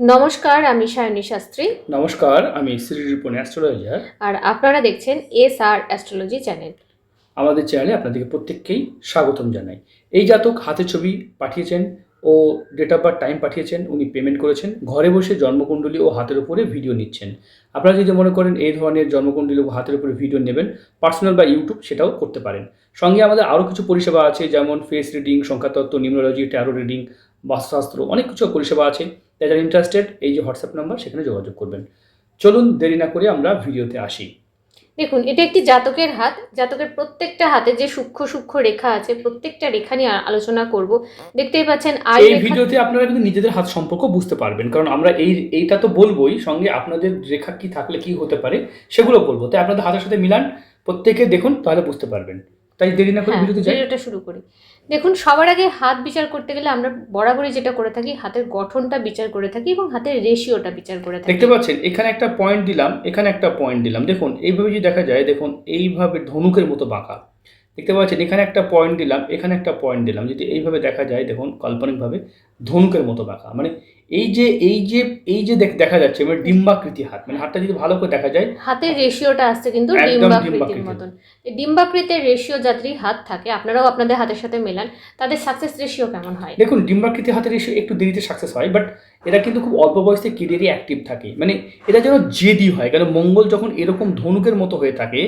নমস্কার আমি সায়নী শাস্ত্রী। নমস্কার আমি শ্রী রিপন অ্যাস্ট্রোলজার আর আপনারা দেখছেন এস আর অ্যাস্ট্রোলজি চ্যানেল আমাদের চ্যানেলে আপনাদেরকে প্রত্যেককেই স্বাগতম জানাই। এই জাতক হাতে ছবি পাঠিয়েছেন ও ডেট অফ বার্থ টাইম পাঠিয়েছেন উনি পেমেন্ট করেছেন ঘরে বসে জন্মকুণ্ডলী ও হাতের উপরে ভিডিও নিচ্ছেন। আপনারা যদি মনে করেন এই ধরনের জন্মকুণ্ডলী ও হাতের উপরে ভিডিও নেবেন পার্সোনাল বা ইউটিউব সেটাও করতে পারেন। সঙ্গে আমাদের আরও কিছু পরিষেবা আছে যেমন ফেস রিডিং সংখ্যাতত্ত্ব নিউমোলজি ট্যারো রিডিং বাস্তুশাস্ত্র অনেক কিছু পরিষেবা আছে। যারা ইন্টারেস্টেড এই যে হোয়াটসঅ্যাপ নাম্বার সেখানে যোগাযোগ করবেন। চলুন দেরি না করে আমরা ভিডিওতে আসি। দেখুন এটা একটি জাতকের হাত। জাতকের প্রত্যেকটা হাতে যে সূক্ষ্ম সূক্ষ্ম রেখা আছে প্রত্যেকটা রেখা নিয়ে আলোচনা করব। দেখতেই পাচ্ছেন আই এই ভিডিওতে আপনারা কিন্তু নিজেদের হাত সম্পর্ক বুঝতে পারবেন। কারণ আমরা এই এইটা তো বলবোই সঙ্গে আপনাদের রেখা কি থাকলে কি হতে পারে সেগুলো বলব। তাই আপনাদের হাতের সাথে মিলান প্রত্যেকে দেখুন তাহলে বুঝতে পারবেন। তাই দেরি না করে ভিডিওতে যাই ভিডিওটা শুরু করি। দেখুন সবার আগে হাত বিচার করতে গেলে আমরা বরাবরই যেটা করে থাকি হাতের গঠনটা বিচার করে থাকি এবং হাতের রেশিওটা বিচার করে থাকি। দেখতে পাচ্ছেন এখানে একটা পয়েন্ট দিলাম এখানে একটা পয়েন্ট দিলাম। দেখুন এইভাবে যদি দেখা যায় দেখুন এইভাবে ধনুকের মতো বাঁকা। দেখতে পাচ্ছেন এখানে একটা পয়েন্ট দিলাম এখানে একটা পয়েন্ট দিলাম। যদি এইভাবে দেখা যায় দেখুন কাল্পনিকভাবে ধনুকের মতো বাঁকা। মানে এই যে এই যে এই যে দেখা যাচ্ছে মানে ডিম্বাকৃতি হাত মানে হাতটা যদি ভালো করে দেখা যায় হাতের রেশিওটা আসছে কিন্তু ডিম্বাকৃতির। মতন। ডিম্বাকৃতির রেশিও যাত্রী হাত থাকে আপনারাও আপনাদের হাতের সাথে মেলান তাদের সাকসেস রেশিও কেমন হয়? দেখুন ডিম্বাকৃতি হাতের রেশিও একটু দেরিতে সাকসেস হয় বাট এরা কিন্তু খুব অল্প বয়সে কেরিয়ারই অ্যাক্টিভ থাকে। মানে এরা যেন জেদি হয় কারণ মঙ্গল যখন এরকম ধনুকের মতো হয়ে থাকে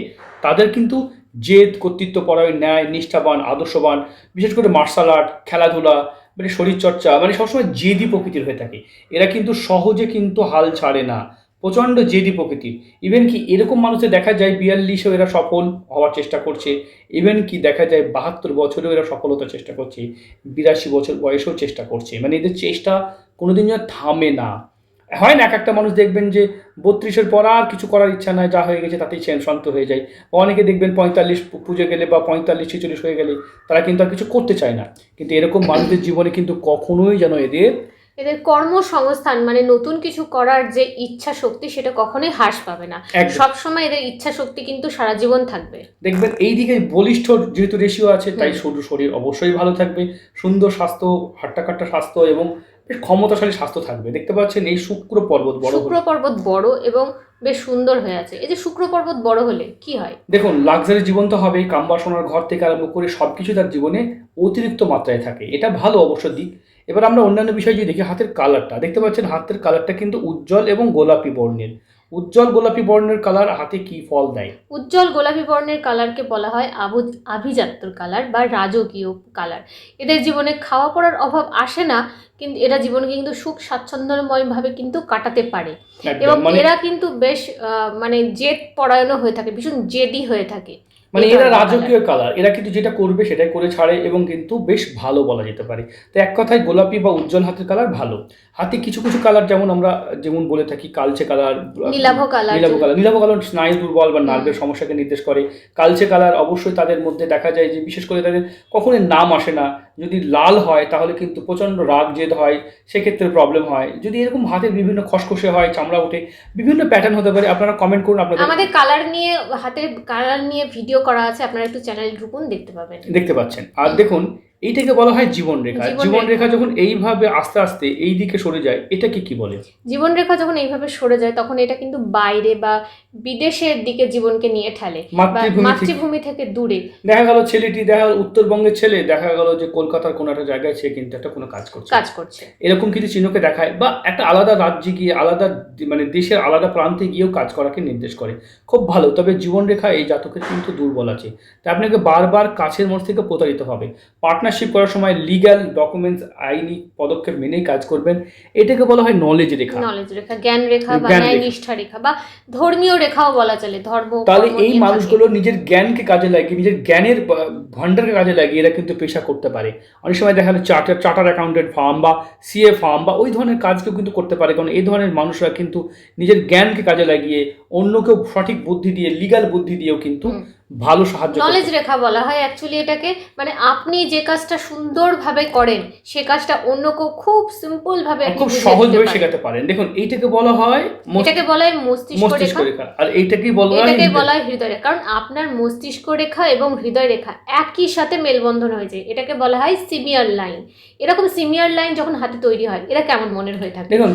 তাদের কিন্তু জেদ কর্তৃত্ব পরায়ণ ন্যায় নিষ্ঠাবান আদর্শবান বিশেষ করে মার্শাল আর্ট খেলাধুলা মানে শরীরচর্চা মানে সবসময় জেদি প্রকৃতির হয়ে থাকে। এরা কিন্তু সহজে কিন্তু হাল ছাড়ে না। প্রচণ্ড জেদি প্রকৃতির ইভেন কি এরকম মানুষে দেখা যায় বিয়াল্লিশেও এরা সফল হওয়ার চেষ্টা করছে। ইভেন কি দেখা যায় বাহাত্তর বছরেও এরা সফলতার চেষ্টা করছে। বিরাশি বছর বয়সেও চেষ্টা করছে। মানে এদের চেষ্টা কোনোদিন যেন থামে না। হয় না এক একটা মানুষ দেখবেন যে বত্রিশের পর আর কিছু করার ইচ্ছা নাই যা হয়ে গেছে তাতেই চেন শান্ত হয়ে যায়। অনেকে দেখবেন পঁয়তাল্লিশ পুজো গেলে বা পঁয়তাল্লিশ ছেচল্লিশ হয়ে গেলে তারা কিন্তু আর কিছু করতে চায় না। কিন্তু এরকম মানুষদের জীবনে কিন্তু কখনোই যেন এদের এদের কর্মসংস্থান মানে নতুন কিছু করার যে ইচ্ছা শক্তি সেটা কখনোই হ্রাস পাবে না। সব সময় এদের ইচ্ছা শক্তি কিন্তু সারা জীবন থাকবে। দেখবেন এই দিকে বলিষ্ঠ যেহেতু রেশিও আছে তাই শরীর শরীর অবশ্যই ভালো থাকবে। সুন্দর স্বাস্থ্য হাট্টা হাট্টাকাট্টা স্বাস্থ্য এবং ক্ষমতাশালী স্বাস্থ্য থাকবে। দেখতে পাচ্ছেন এই শুক্র পর্বত বড় শুক্র পর্বত বড় এবং বেশ সুন্দর হয়ে আছে। এই যে শুক্র পর্বত বড় হলে কি হয়? দেখুন লাক্সারি জীবন তো হবেই। কামবাসনার ঘর থেকে আরম্ভ করে সব কিছু তার জীবনে অতিরিক্ত মাত্রায় থাকে। এটা ভালো অবশ্য দিক। এবার আমরা অন্যান্য বিষয় যদি দেখি হাতের কালারটা দেখতে পাচ্ছেন হাতের কালারটা কিন্তু উজ্জ্বল এবং গোলাপি বর্ণের। উজ্জ্বল গোলাপি বর্ণের কালার হাতে কি ফল দেয়? উজ্জ্বল গোলাপি বর্ণের কালারকে বলা হয় আবু আভিজাত্যর কালার বা রাজকীয় কালার। এদের জীবনে খাওয়া পড়ার অভাব আসে না কিন্তু এরা জীবনকে কিন্তু সুখ স্বাচ্ছন্দ্যময়ভাবে কিন্তু কাটাতে পারে। এবং মানে এরা কিন্তু বেশ আহ, মানে জেদ পরায়ণও হয়ে থাকে ভীষণ জেদি হয়ে থাকে। মানে এরা রাজকীয় কালার এরা কিন্তু যেটা করবে সেটাই করে ছাড়ে এবং কিন্তু বেশ ভালো বলা যেতে পারে। তো এক কথায় গোলাপি বা উজ্জ্বল হাতের কালার ভালো। হাতে কিছু কিছু কালার যেমন আমরা যেমন বলে থাকি কালচে কালার নীলাভ কালার নীলাভ কালার নীলাভ কালার স্নায়ু দুর্বল বা নার্ভের সমস্যাকে নির্দেশ করে। কালচে কালার অবশ্যই তাদের মধ্যে দেখা যায় যে বিশেষ করে তাদের কখনোই নাম আসে না। যদি লাল হয় তাহলে কিন্তু প্রচণ্ড রাগ জেদ হয় সেক্ষেত্রে প্রবলেম হয়। যদি এরকম হাতের বিভিন্ন খসখসে হয় চামড়া ওঠে বিভিন্ন প্যাটার্ন হতে পারে আপনারা কমেন্ট করুন আপনাদের আমাদের কালার নিয়ে হাতের কালার নিয়ে ভিডিও করা আছে আপনারা একটু চ্যানেল ঢুকুন দেখতে পাবেন। দেখতে পাচ্ছেন। আর দেখুন এইটাকে বলা হয় জীবন রেখা। জীবন জীবন রেখা। রেখা যখন এইভাবে আস্তে আস্তে এই দিকে সরে যায় এটাকে কি বলে? জীবনরেখা যখন এইভাবে সরে যায় তখন এটা কিন্তু বাইরে বা বিদেশের দিকে জীবনকে নিয়ে ঠেলে মাতৃভূমি থেকে। দূরে। দেখা গেল ছেলেটি দেখা গেল উত্তরবঙ্গের ছেলে দেখা গেল যে কলকাতার কোনো একটা জায়গায় সে কিন্তু একটা কোনো কাজ করছে। কাজ করছে। এরকম কিছু চিহ্নকে দেখায় বা একটা আলাদা রাজ্যে গিয়ে আলাদা মানে দেশের আলাদা প্রান্তে গিয়েও কাজ করাকে নির্দেশ করে। খুব ভালো তবে জীবনরেখা এই জাতকের কিন্তু দুর্বল আছে। তাই আপনাকে বারবার কাছের মধ্যে থেকে প্রতারিত হবে। পার্টনারশিপ করার সময় লিগ্যাল ডকুমেন্টস আইনি পদক্ষেপ মেনেই কাজ করবেন। এটাকে বলা হয় নলেজ রেখা। নলেজ রেখা জ্ঞান রেখা বা জ্ঞান ন্যায় রেখা। বা ধর্মীয় রেখাও বলা চলে ধর্ম তাহলে এই মানুষগুলো নিজের জ্ঞানকে কাজে লাগিয়ে নিজের জ্ঞানের ভান্ডারকে কাজে লাগিয়ে এরা কিন্তু পেশা করতে পারে। অনেক সময় দেখা যায় চার্টার চার্টার অ্যাকাউন্টেন্ট ফার্ম বা সিএ ফার্ম বা ওই ধরনের কাজকেও কিন্তু করতে পারে। কারণ এই ধরনের মানুষরা কিন্তু নিজের জ্ঞানকে কাজে লাগিয়ে অন্যকেও সঠিক বুদ্ধি দিয়ে লিগ্যাল বুদ্ধি দিয়েও কিন্তু। ভালো সাহায্য নলেজ রেখা বলা হয় অ্যাকচুয়ালি এটাকে। মানে আপনি যে কাজটা সুন্দরভাবে করেন সে কাজটা অন্য কেউ খুব সিম্পল ভাবে খুব সহজভাবে শেখাতে পারেন। দেখুন এইটাকে বলা হয় এটাকে বলা হয় মস্তিষ্ক রেখা। আর এইটাকেই বলা হয় এটাকে বলা হয় হৃদয় রেখা। কারণ আপনার মস্তিষ্ক রেখা এবং হৃদয় রেখা একই সাথে মেলবন্ধন হয়েছে এটাকে বলা হয় সিমিয়ার লাইন এরকম সিমিয়ার লাইন যখন হাতে তৈরি হয় এরা কেমন মনের হয়ে থাকে? দেখুন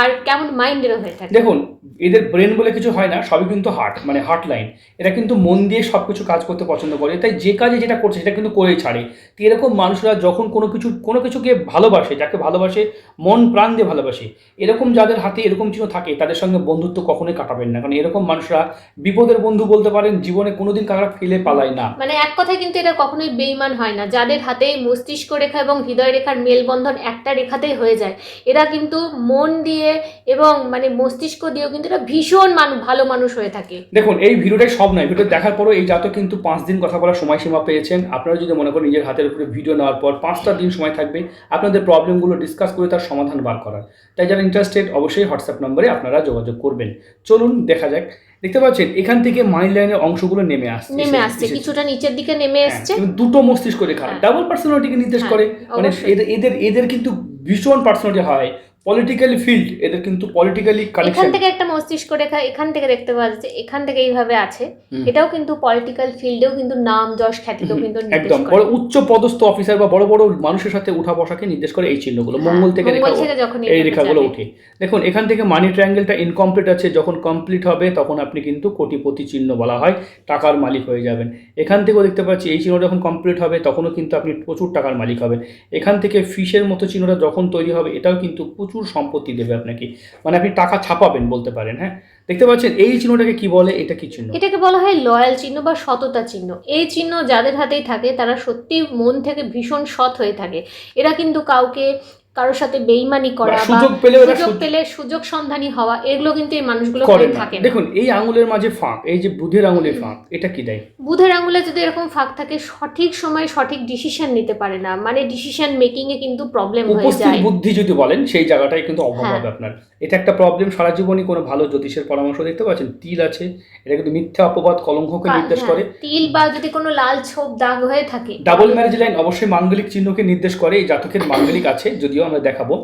আর কেমন মাইন্ডেরও হয়ে থাকে? দেখুন এদের ব্রেন বলে কিছু হয় না সবই কিন্তু হার্ট মানে হার্ট লাইন এরা কিন্তু মন দিয়ে সব কিছু কাজ করতে পছন্দ করে। তাই যে কাজে যেটা করছে সেটা কিন্তু করেই ছাড়ে। তো এরকম মানুষরা যখন কোনো কিছু কোনো কিছুকে ভালোবাসে যাকে ভালোবাসে মন প্রাণ দিয়ে ভালোবাসে এরকম যাদের হাতে এরকম চিহ্ন থাকে তাদের সঙ্গে বন্ধুত্ব কখনোই কাটাবেন না। কারণ এরকম মানুষরা বিপদের বন্ধু বলতে পারেন জীবনে কোনোদিন কারা ফেলে পালায় না। মানে এক কথায় কিন্তু এটা কখনোই বেইমান হয় না। যাদের হাতে মস্তিষ্ক রেখা এবং হৃদয় রেখার মেলবন্ধন একটা রেখাতেই হয়ে যায় এরা কিন্তু মন দিয়ে এবং মানে মস্তিষ্ক দিয়েও কিন্তু এটা ভীষণ মানুষ ভালো মানুষ হয়ে থাকে। দেখুন এই ভিডিওটাই সব নয় ভিডিও দেখার পরও এই জাতক কিন্তু পাঁচ দিন কথা বলার সময়সীমা পেয়েছেন। আপনারা যদি মনে করেন নিজের হাতের উপরে ভিডিও নেওয়ার পর পাঁচটা দিন সময় থাকবে আপনাদের প্রবলেমগুলো ডিসকাস করে তার সমাধান বার করার। তাই যারা ইন্টারেস্টেড অবশ্যই হোয়াটসঅ্যাপ নম্বরে আপনারা যোগাযোগ করবেন। চলুন দেখা যাক। দেখতে পাচ্ছেন এখান থেকে মানি লাইনের অংশগুলো নেমে আসছে। নেমে আসছে কিছুটা নিচের দিকে নেমে হ্যাঁ, এসছে। দুটো মস্তিষ্ক রেখা হ্যাঁ। ডাবল পার্সোনালিটিকে নির্দেশ হ্যাঁ, করে। মানে এদের এদের এদের কিন্তু ভীষণ পার্সোনালিটি হয়। পলিটিক্যালি ফিল্ড এদের কিন্তু পলিটিক্যালি কানেকশন এখান থেকে একটা মস্তিষ্ক রেখা এখান থেকে দেখতে পাওয়া যাচ্ছে এখান থেকে এইভাবে আছে। এটাও কিন্তু পলিটিক্যাল ফিল্ডেও কিন্তু নাম যশ খ্যাতিতেও কিন্তু একদম। বড় উচ্চ পদস্থ অফিসার বা বড় বড় মানুষের সাথে উঠা বসাকে নির্দেশ করে এই চিহ্নগুলো। হ্যাঁ, মঙ্গল থেকে রেখা মঙ্গল যখন এই রেখাগুলো। উঠে। দেখুন এখান থেকে মানি ট্রায়াঙ্গেলটা ইনকমপ্লিট আছে। যখন কমপ্লিট হবে তখন আপনি কিন্তু কোটিপতি চিহ্ন বলা হয়। টাকার মালিক হয়ে যাবেন। এখান থেকেও দেখতে পাচ্ছি এই চিহ্নটা যখন কমপ্লিট হবে তখনও কিন্তু আপনি প্রচুর টাকার মালিক হবেন। এখান থেকে ফিশের মতো চিহ্নটা যখন তৈরি হবে এটাও কিন্তু প্রচুর সম্পত্তি দেবে আপনাকে। মানে আপনি টাকা ছাপাবেন বলতে পারেন হ্যাঁ? দেখতে পাচ্ছেন, এই চিহ্নটাকে কি বলে? এটা কি চিহ্ন? এটাকে বলা হয় লয়াল চিহ্ন বা সততা চিহ্ন। এই চিহ্ন যাদের হাতেই থাকে, তারা সত্যি মন থেকে ভীষণ সৎ হয়ে থাকে। এরা কিন্তু কাউকে কারোর সাথে বেইমানি করা সুযোগ পেলে সুযোগ পেলে সুযোগ সন্ধানী হওয়া এগুলো কিন্তু এই মানুষগুলো করে থাকে দেখুন এই আঙুলের মাঝে ফাঁক এই যে বুধের আঙুলের ফাঁক এটা কি দেয়? বুধের আঙুলে যদি এরকম ফাঁক থাকে সঠিক সময়ে সঠিক ডিসিশন নিতে পারে না। মানে ডিসিশন মেকিং এ কিন্তু প্রবলেম হয়ে উপস্থিত যায়। বুদ্ধি যদি বলেন সেই জায়গাটাই কিন্তু অভাব হ্যাঁ। হবে আপনার। এটা একটা প্রবলেম সারা জীবনই কোনো ভালো জ্যোতিষের পরামর্শ দেখতে পাচ্ছেন? তিল আছে এটা কিন্তু মিথ্যা অপবাদ কলঙ্ককে নির্দেশ করে। হ্যাঁ, তিল বা যদি কোনো লাল ছোপ দাগ হয়ে থাকে। ডাবল ম্যারেজ লাইন অবশ্যই মাঙ্গলিক চিহ্নকে নির্দেশ করে এই জাতকের মাঙ্গলিক আছে যদিও আমরা দেখাবো।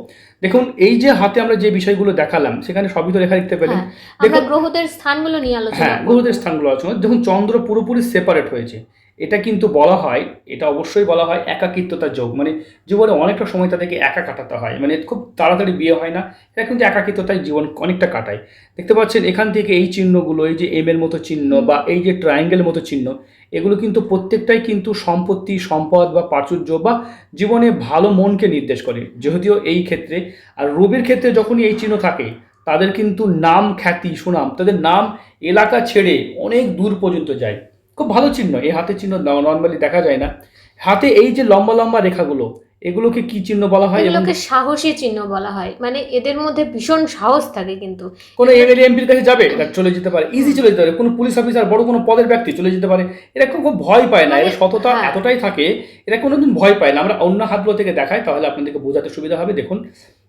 দেখুন এই যে হাতে আমরা যে বিষয়গুলো দেখালাম সেখানে সবই তো লেখা লিখতে পেলেন। হ্যাঁ, দেখুন গ্রহদের স্থানগুলো নিয়ে আলোচনা হ্যাঁ। গ্রহদের স্থানগুলো আলোচনা দেখুন চন্দ্র পুরোপুরি সেপারেট হয়েছে। এটা কিন্তু বলা হয় এটা অবশ্যই বলা হয় একাকিত্বতার যোগ। মানে জীবনে অনেকটা সময় তাদেরকে একা কাটাতে হয়। মানে খুব তাড়াতাড়ি বিয়ে হয় না এটা কিন্তু একাকিত্বতায় জীবন অনেকটা কাটায়। দেখতে পাচ্ছেন এখান থেকে এই চিহ্নগুলো এই যে এম এর মতো চিহ্ন বা এই যে ট্রায়াঙ্গেল মতো চিহ্ন এগুলো কিন্তু প্রত্যেকটাই কিন্তু সম্পত্তি সম্পদ বা প্রাচুর্য বা জীবনে ভালো মনকে নির্দেশ করে। যেহেতু এই ক্ষেত্রে আর রবির ক্ষেত্রে যখনই এই চিহ্ন থাকে তাদের কিন্তু নাম খ্যাতি সুনাম তাদের নাম এলাকা ছেড়ে অনেক দূর পর্যন্ত যায়। খুব ভালো চিহ্ন। এই হাতের চিহ্ন নর্মালি দেখা যায় না। হাতে এই যে লম্বা লম্বা রেখাগুলো এগুলোকে কি চিহ্ন বলা হয়? এগুলোকে সাহসী চিহ্ন বলা হয়। মানে এদের মধ্যে ভীষণ সাহস থাকে কিন্তু। কোনো এমএলএ এমপির কাছে যাবে চলে যেতে পারে। ইজি চলে যেতে পারে। কোনো পুলিশ অফিসার বড় কোনো পদের ব্যক্তি চলে যেতে পারে। এরা খুব ভয় পায় না। এরা মানে, সততা হ্যাঁ। এতটাই থাকে এরা কোনোদিন ভয় পায় না। আমরা অন্য হাতগুলো থেকে দেখাই তাহলে আপনাদেরকে বোঝাতে সুবিধা হবে। দেখুন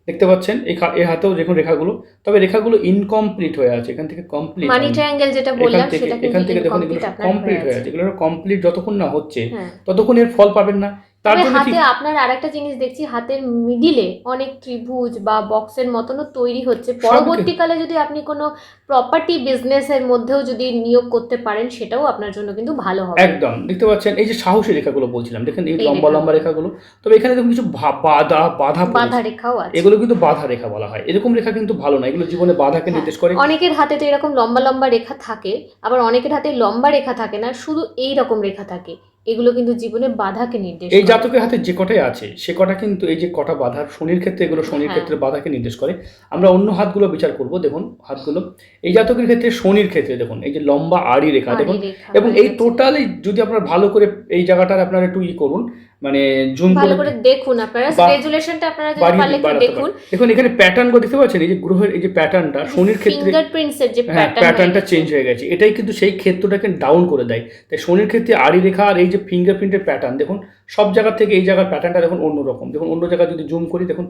দেখতে পাচ্ছেন এই হাতেও দেখুন রেখাগুলো। তবে রেখাগুলো ইনকমপ্লিট হয়ে আছে এখান থেকে কমপ্লিট মানি ট্রায়াঙ্গেল যেটা বললাম সেটা এখান থেকে দেখুন কমপ্লিট হয়ে আছে। এগুলো কমপ্লিট যতক্ষণ না হচ্ছে হ্যাঁ। ততক্ষণ এর ফল পাবেন না। তবে কি হাতে আপনার আরেকটা জিনিস দেখছি হাতের মিডিলে অনেক ত্রিভুজ বা বক্সের মতনও তৈরি হচ্ছে। পরবর্তীকালে যদি আপনি কোনো প্রপার্টি বিজনেসের মধ্যেও যদি নিয়োগ করতে পারেন সেটাও আপনার জন্য কিন্তু ভালো হবে। একদম দেখতে পাচ্ছেন? এই যে সাহসী রেখাগুলো বলছিলাম দেখেন এই লম্বা। লম্বা রেখাগুলো। তবে এখানে দেখুন কিছু বাধা বাধা। বাধা রেখাও আছে। এগুলো কিন্তু বাধা রেখা বলা হয়। এরকম রেখা কিন্তু ভালো না। এগুলো জীবনে বাধাকে হ্যাঁ। নির্দেশ করে। অনেকের হাতে তো এরকম লম্বা লম্বা রেখা থাকে আবার অনেকের হাতে লম্বা রেখা থাকে না শুধু এই রকম রেখা থাকে। এগুলো কিন্তু জীবনে বাধাকে নির্দেশ এই জাতকের হাতে যে কটাই আছে সে কটা কিন্তু এই যে কটা বাধা শনির ক্ষেত্রে এগুলো শনির হ্যাঁ। ক্ষেত্রে বাধাকে নির্দেশ করে। আমরা অন্য হাতগুলো বিচার করব দেখুন হাতগুলো। এই জাতকের ক্ষেত্রে শনির ক্ষেত্রে দেখুন এই যে লম্বা আড়ি রেখা দেখুন। এবং এই টোটালি যদি আপনার ভালো করে এই জায়গাটার আপনার একটু ই করুন মানে জুম ভালো করে দেখুন আপনারা রেজুলেশনটা আপনারা যদি পারলে দেখুন। দেখুন এখানে প্যাটার্নগুলো দেখতে পাচ্ছেন এই যে গ্রহের এই যে প্যাটার্নটা শনির ক্ষেত্রে ফিঙ্গারপ্রিন্টস এর যে প্যাটার্ন প্যাটার্নটা চেঞ্জ হয়ে গেছে। এটাই কিন্তু সেই ক্ষেত্রটাকে ডাউন করে দেয়। তাই শনির ক্ষেত্রে আড়ি রেখা আর এই যে ফিঙ্গারপ্রিন্টের প্যাটার্ন দেখুন সব জায়গা থেকে এই জায়গার প্যাটার্নটা দেখুন অন্যরকম। দেখুন অন্য জায়গায় যদি জুম করি দেখুন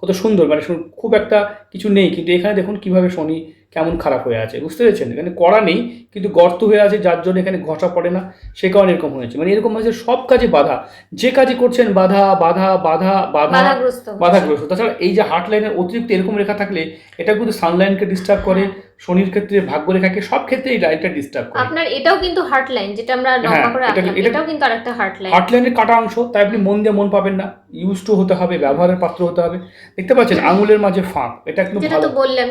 কত সুন্দর। মানে খুব একটা কিছু নেই কিন্তু এখানে দেখুন কীভাবে শনি কেমন খারাপ হয়ে আছে বুঝতে পেরেছেন? এখানে করা নেই কিন্তু গর্ত হয়ে আছে যার জন্য এখানে ঘষা পড়ে না সে কারণে এরকম হয়েছে। মানে এরকম হয়েছে সব কাজে বাধা। যে কাজে করছেন বাধা বাধা বাধা বাধা বাধাগ্রস্ত। বাধাগ্রস্ত। তাছাড়া এই যে হার্ট লাইনের অতিরিক্ত এরকম রেখা থাকলে এটা কিন্তু সানলাইনকে ডিস্টার্ব করে শনির ক্ষেত্রে ভাগ্য রেখাকে সব ক্ষেত্রে এই লাইনটা ডিস্টার্ব করে। আপনার এটাও কিন্তু হার্ট লাইন যেটা আমরা লম্বা হ্যাঁ, করে এটাও কিন্তু আরেকটা হার্ট লাইন হার্ট লাইনের কাটা অংশ তাই আপনি মন দিয়ে মন পাবেন না। ইউজ টু হতে হবে ব্যবহারের পাত্র হতে হবে। দেখতে পাচ্ছেন আঙুলের মাঝে ফাঁক এটা একদম যেটা তো বললাম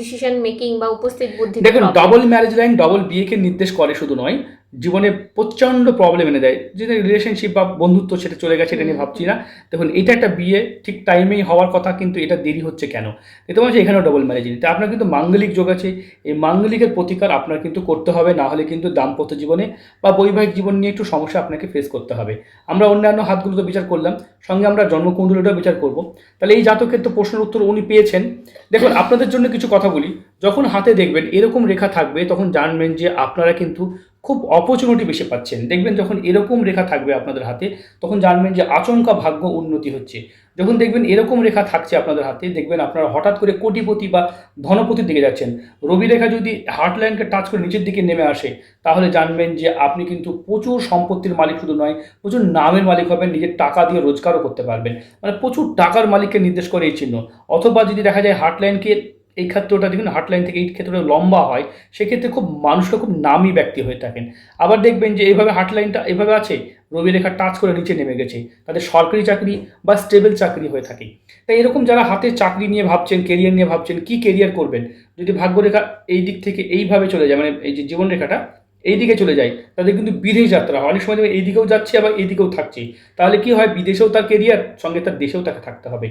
ডিসিশন মেকিং বা উপস্থিত বুদ্ধি দেখুন ডাবল ম্যারেজ লাইন ডবল বিয়েকে নির্দেশ করে শুধু নয় জীবনে প্রচণ্ড প্রবলেম এনে দেয়। যেটা রিলেশনশিপ বা বন্ধুত্ব সেটা চলে গেছে, এটা নিয়ে ভাবছি না। দেখুন, এটা একটা বিয়ে, ঠিক টাইমেই হওয়ার কথা, কিন্তু এটা দেরি হচ্ছে কেন? দেখতে পাচ্ছি এখানেও ডবল ম্যারেজ তা আপনার কিন্তু মাঙ্গলিক যোগ আছে। এই মাঙ্গলিকের প্রতিকার আপনার কিন্তু করতে হবে, না হলে কিন্তু দাম্পত্য জীবনে বা বৈবাহিক জীবন নিয়ে একটু সমস্যা আপনাকে ফেস করতে হবে। আমরা অন্যান্য হাতগুলো তো বিচার করলাম, সঙ্গে আমরা জন্মকুণ্ডলীটাও বিচার করব। তাহলে এই জাতকের তো প্রশ্নের উত্তর উনি পেয়েছেন। দেখুন, আপনাদের জন্য কিছু কথা বলি। যখন হাতে দেখবেন এরকম রেখা থাকবে, তখন জানবেন যে আপনারা কিন্তু খুব অপরচুনিটি বেশি পাচ্ছেন। দেখবেন যখন এরকম রেখা থাকবে আপনাদের হাতে, তখন জানবেন যে আচমকা ভাগ্য উন্নতি হচ্ছে। যখন দেখবেন এরকম রেখা থাকছে আপনাদের হাতে, দেখবেন আপনারা হঠাৎ করে কোটিপতি বা ধনপতির দিকে যাচ্ছেন। রবি রেখা যদি হার্ট লাইনকে টাচ করে নিচের দিকে নেমে আসে, তাহলে জানবেন যে আপনি কিন্তু প্রচুর সম্পত্তির মালিক শুধু নয়, প্রচুর নামের মালিক হবেন, নিজের টাকা দিয়ে রোজগারও করতে পারবেন। মানে প্রচুর টাকার মালিককে নির্দেশ করে এই চিহ্ন। অথবা যদি দেখা যায় হার্ট লাইনকে এই ক্ষেত্রটা দেখুন হার্ট লাইন থেকে এই ক্ষেত্রটা লম্বা হয়, সেক্ষেত্রে খুব মানুষরা খুব নামি ব্যক্তি হয়ে থাকেন। আবার দেখবেন যে এইভাবে হার্ট লাইনটা এভাবে আছে, রবি রেখা টাচ করে নিচে নেমে গেছে, তাদের সরকারি চাকরি বা স্টেবল চাকরি হয়ে থাকে। তাই এরকম যারা হাতে চাকরি নিয়ে ভাবছেন কেরিয়ার নিয়ে ভাবছেন, কি কেরিয়ার করবেন? যদি ভাগ্যরেখা এই দিক থেকে এইভাবে চলে যায় মানে এই যে জীবন রেখাটা এই দিকে চলে যায় তাদের কিন্তু বিদেশ যাত্রা হয়। অনেক সময় এই দিকেও যাচ্ছি আবার এই দিকেও থাকছি। তাহলে কি হয়? বিদেশেও তার কেরিয়ার সঙ্গে তার দেশেও তাকে থাকতে হবে।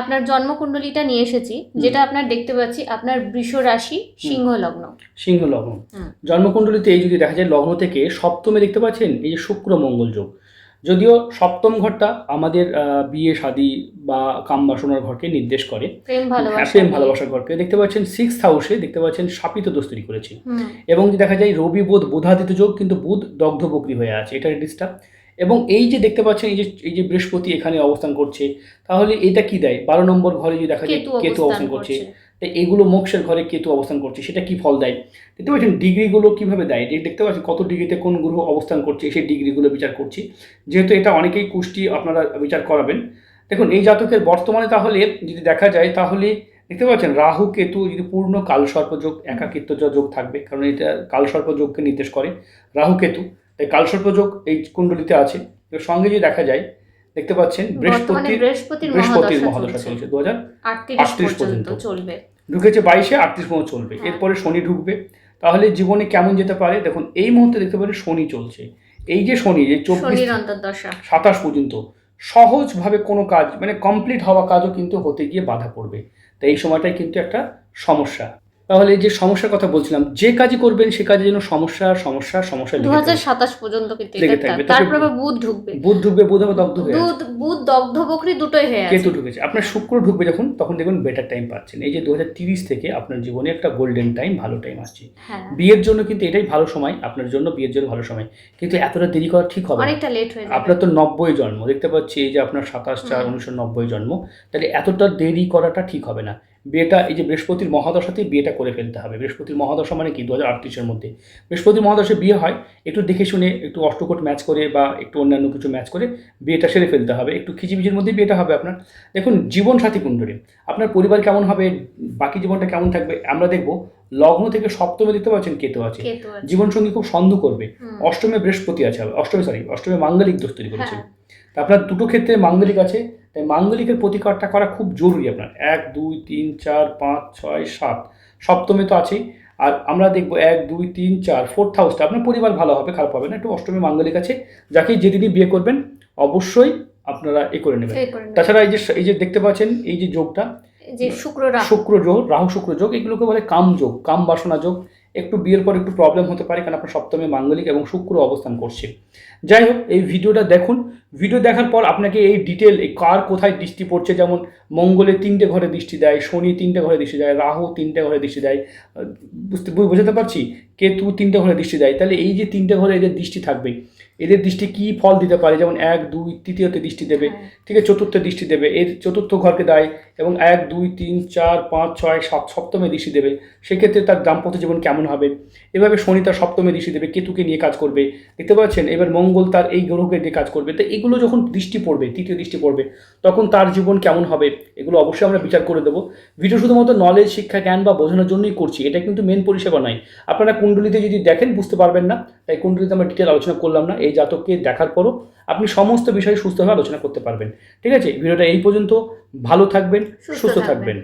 আপনার জন্মকুণ্ডলীটা নিয়ে এসেছি যেটা আপনার দেখতে পাচ্ছি আপনার বৃষ রাশি সিংহ লগ্ন সিংহ লগ্ন জন্মকুণ্ডলীতে জন্মকুণ্ডলিতে এই যদি দেখা যায় লগ্ন থেকে সপ্তমে দেখতে পাচ্ছেন এই যে শুক্র মঙ্গল যোগ। যদিও সপ্তম ঘরটা আমাদের বিয়ে শাদী বা কাম বাসনার ঘরকে নির্দেশ করে। প্রেম হ্যাঁ, ভালোবাসার ঘরকে। দেখতে পাচ্ছেন সিক্স হাউসে দেখতে পাচ্ছেন শাপিত দোস্তরি করেছে এবং দেখা যায় রবি বোধ বোধাদিত যোগ কিন্তু বুধ দগ্ধ বকরি হয়ে আছে এটা ডিস্টার্ব এবং এই যে দেখতে পাচ্ছেন এই যে এই যে বৃহস্পতি এখানে অবস্থান করছে তাহলে এটা কি দেয়? বারো নম্বর ঘরে যদি দেখা যায় কেতু অবস্থান করছে। তাই এগুলো মোক্ষের ঘরে কেতু অবস্থান করছে সেটা কি ফল দেয়? দেখতে পাচ্ছেন ডিগ্রিগুলো কীভাবে দেয়? দেখতে পাচ্ছেন কত ডিগ্রিতে কোন গ্রহ অবস্থান করছে সেই ডিগ্রিগুলো বিচার করছি। যেহেতু এটা অনেকেই কুষ্টি আপনারা বিচার করাবেন। দেখুন এই জাতকের বর্তমানে তাহলে যদি দেখা যায় তাহলে দেখতে পাচ্ছেন রাহু কেতু যদি পূর্ণ কালসর্পযোগ একাকিত্ব যোগ থাকবে কারণ এটা কালসর্পযোগকে নির্দেশ করে। রাহু কেতু তাই কালসর্পযোগ এই কুণ্ডলিতে আছে। এর সঙ্গে যদি দেখা যায় দেখতে পাচ্ছেন বর্তমানে বৃহস্পতির মহাদশা চলছে। দু হাজার আটত্রিশ 38 পর্যন্ত পর্যন্ত। চলবে। ঢুকেছে বাইশে আটত্রিশ পর্যন্ত চলবে। হ্যাঁ। এরপরে শনি ঢুকবে। তাহলে জীবনে কেমন যেতে পারে? দেখুন এই মুহূর্তে দেখতে পারে শনি চলছে। এই যে শনি যে চব্বিশ সাতাশ পর্যন্ত সহজভাবে কোনো কাজ মানে কমপ্লিট হওয়া কাজও কিন্তু হতে গিয়ে বাধা পড়বে। তাই এই সময়টাই কিন্তু একটা সমস্যা। তাহলে এই যে সমস্যার কথা বলছিলাম যে কাজই করবেন সে কাজে যেন সমস্যা সমস্যা সমস্যা দু হাজার সাতাশ পর্যন্ত কিন্তু লেগে থাকবে। তারপরে বুধ ঢুকবে। বুধ ঢুকবে বুধ হবে দগ্ধ হয়ে বুধ বুধ দগ্ধ বকরি দুটোই হয়ে কেতু ঢুকেছে। আপনার শুক্র ঢুকবে যখন তখন দেখবেন বেটার টাইম পাচ্ছেন। এই যে দু হাজার তিরিশ থেকে আপনার জীবনে একটা গোল্ডেন টাইম ভালো টাইম আসছে। হ্যাঁ। বিয়ের জন্য কিন্তু এটাই ভালো সময় আপনার জন্য বিয়ের জন্য ভালো সময়। কিন্তু এতটা দেরি করা ঠিক হবে না। অনেকটা লেট হয়ে আপনার তো নব্বই জন্ম দেখতে পাচ্ছি এই যে আপনার সাতাশ চার উনিশশো নব্বই জন্ম। তাহলে এতটা দেরি করাটা ঠিক হবে না। বিয়েটা এই যে বৃহস্পতির মহাদশাতেই বিয়েটা করে ফেলতে হবে। বৃহস্পতির মহাদশা মানে কি? দু হাজার আটত্রিশের মধ্যে। বৃহস্পতির মহাদশায় বিয়ে হয় একটু দেখে শুনে একটু অষ্টকোট ম্যাচ করে বা একটু অন্যান্য কিছু ম্যাচ করে বিয়েটা সেরে ফেলতে হবে। একটু খিচিবিচির মধ্যে বিয়েটা হবে আপনার। দেখুন জীবন সাথী কুণ্ডলী আপনার পরিবার কেমন হবে? বাকি জীবনটা কেমন থাকবে? আমরা দেখব। লগ্ন থেকে সপ্তমে দেখতে পাচ্ছেন কেতু আছে। জীবনসঙ্গী খুব সন্দেহ করবে। অষ্টমে বৃহস্পতি আছে অষ্টমে সরি অষ্টমে মাঙ্গলিক দোষ তৈরি করেছে হ্যাঁ। তা আপনার দুটো ক্ষেত্রে মাঙ্গলিক আছে। তাই মাঙ্গলিকের প্রতিকারটা করা খুব জরুরি আপনার। এক দুই তিন চার পাঁচ ছয় সাত। সপ্তমে তো আছেই। আর আমরা দেখব এক দুই তিন চার ফোর্থ হাউসটা আপনার পরিবার ভালো হবে খারাপ হবে না। একটু অষ্টমী মাঙ্গলিক আছে। যাকে যেদিনই বিয়ে করবেন অবশ্যই আপনারা এ করে নেবেন। তাছাড়া এই যে এই যে দেখতে পাচ্ছেন এই যে যোগটা যে শুক্র শুক্র যোগ রাহু শুক্র যোগ এগুলোকে বলে কাম যোগ কাম বাসনা যোগ। একটু বিয়ের পর একটু প্রবলেম হতে পারে, কারণ আপনার সপ্তমে মাঙ্গলিক এবং শুক্র অবস্থান করছে। যাই হোক এই ভিডিওটা দেখুন। ভিডিও দেখার পর আপনাকে এই ডিটেল এই কার কোথায় দৃষ্টি পড়ছে, যেমন মঙ্গলে তিনটে ঘরে দৃষ্টি দেয়, শনি তিনটে ঘরে দৃষ্টি দেয়, রাহু তিনটে ঘরে দৃষ্টি দেয়, বুঝতে, বুঝাতে পারছি? কেতু তিনটে ঘরে দৃষ্টি দেয়। তাহলে এই যে তিনটে ঘরে এদের দৃষ্টি থাকবে এদের দৃষ্টি কি ফল দিতে পারে? যেমন এক দুই তৃতীয়তে দৃষ্টি দেবে হ্যাঁ। ঠিক আছে চতুর্থে দৃষ্টি দেবে এর চতুর্থ ঘরকে দেয় এবং এক দুই তিন চার পাঁচ ছয় সাত সপ্তমে দৃষ্টি দেবে। সেক্ষেত্রে তার দাম্পত্য জীবন কেমন হবে? এভাবে শনি তার সপ্তমে দৃষ্টি দেবে কেতুকে নিয়ে কাজ করবে। দেখতে পাচ্ছেন এবার মঙ্গল তার এই গ্রহকে নিয়ে কাজ করবে। তো এগুলো যখন দৃষ্টি পড়বে তৃতীয় দৃষ্টি পড়বে তখন তার জীবন কেমন হবে? এগুলো অবশ্যই আমরা বিচার করে দেবো। ভিডিও শুধুমাত্র নলেজ শিক্ষা জ্ঞান বা বোঝানোর জন্যই করছি এটা কিন্তু মেন পরিষেবা নয়। আপনারা কুণ্ডলিতে যদি দেখেন বুঝতে পারবেন না তাই কুণ্ডলিতে আমরা ডিটেল আলোচনা করলাম না। এই জাতককে দেখার পরও আপনি সমস্ত বিষয়ে সুস্থভাবে আলোচনা করতে পারবেন। ঠিক আছে? ভিডিওটা এই পর্যন্ত। ভালো থাকবেন সুস্থ। থাকবেন।